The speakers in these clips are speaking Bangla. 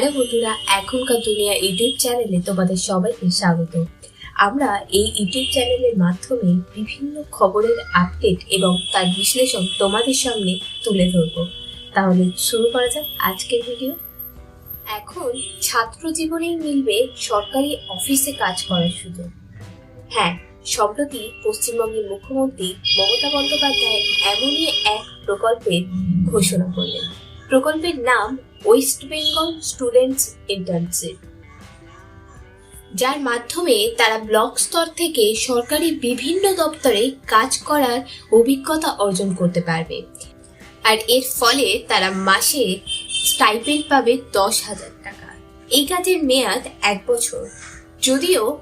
হ্যালো বন্ধুরা, এখনকার দুনিয়া ইউটিউব চ্যানেলে তোমাদের সবাইকে স্বাগত। আমরা এই ইউটিউব চ্যানেলের মাধ্যমে বিভিন্ন খবরের আপডেট এবং তার বিশ্লেষণ তোমাদের সামনে তুলে ধরব। তাহলে শুরু করা যাক আজকের ভিডিও। এখন ছাত্র জীবনেই মিলবে সরকারি অফিসে কাজ করার সুযোগ। হ্যাঁ সম্প্রতি পশ্চিমবঙ্গের মুখ্যমন্ত্রী মমতা বন্দ্যোপাধ্যায় এমনই এক প্রকল্পের ঘোষণা করলেন। প্রকল্পের নাম ওয়েস্ট বেঙ্গল স্টুডেন্টস ইন্টার্নশিপ যার মাধ্যমে তারা ব্লক স্তর থেকে সরকারি বিভিন্ন দপ্তরে কাজ করার অভিজ্ঞতা অর্জন করতে পারবে। আর এর ফলে তারা মাসে স্টাইপেন্ড পাবে দশ হাজার টাকা। এই কাজের মেয়াদ এক বছর। যদিও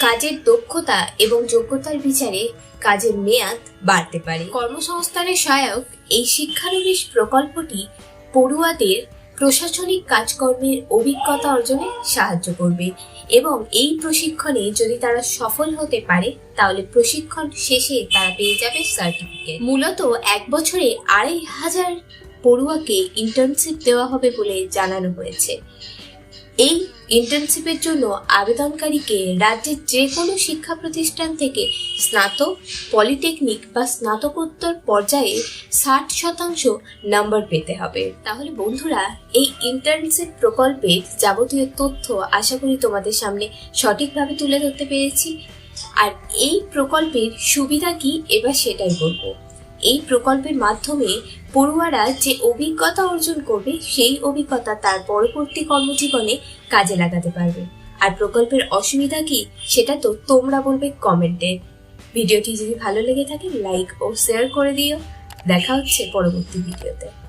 কাজের দক্ষতা এবং যোগ্যতার বিচারে কাজের মেয়াদ বাড়তে পারে। কর্মসংস্থানের সহায়ক এই শিক্ষানবিশ প্রকল্পটি পড়ুয়াদের প্রশাসনিক কাজকর্মের অভিজ্ঞতা অর্জনে সাহায্য করবে এবং এই প্রশিক্ষণে যদি তারা সফল হতে পারে, তাহলে প্রশিক্ষণ শেষে তারা পেয়ে যাবে সার্টিফিকেট মূলত এক বছরে আড়াই হাজার পড়ুয়াকে ইন্টার্নশিপ দেওয়া হবে বলে জানানো হয়েছে। এই ইন্টার্নশিপের জন্য আবেদনকারীকে রাজ্যের যে কোনো শিক্ষা প্রতিষ্ঠান থেকে স্নাতক পলিটেকনিক বা স্নাতকোত্তর পর্যায়ে ষাট শতাংশ নাম্বার পেতে হবে। তাহলে বন্ধুরা, এই ইন্টার্নশিপ প্রকল্পের যাবতীয় তথ্য আশা করি তোমাদের সামনে সঠিকভাবে তুলে ধরতে পেরেছি। আর এই প্রকল্পের সুবিধা কি? এবার সেটাই বলব। এই প্রকল্পের মাধ্যমে পড়ুয়ারা যে অভিজ্ঞতা অর্জন করবে, সেই অভিজ্ঞতা তার পরবর্তী কর্মজীবনে কাজে লাগাতে পারবে। আর প্রকল্পের অসুবিধা কি, সেটা তো তোমরা বলবে কমেন্টে। ভিডিওটি যদি ভালো লেগে থাকে, লাইক ও শেয়ার করে দিও। দেখা হচ্ছে পরবর্তী ভিডিওতে।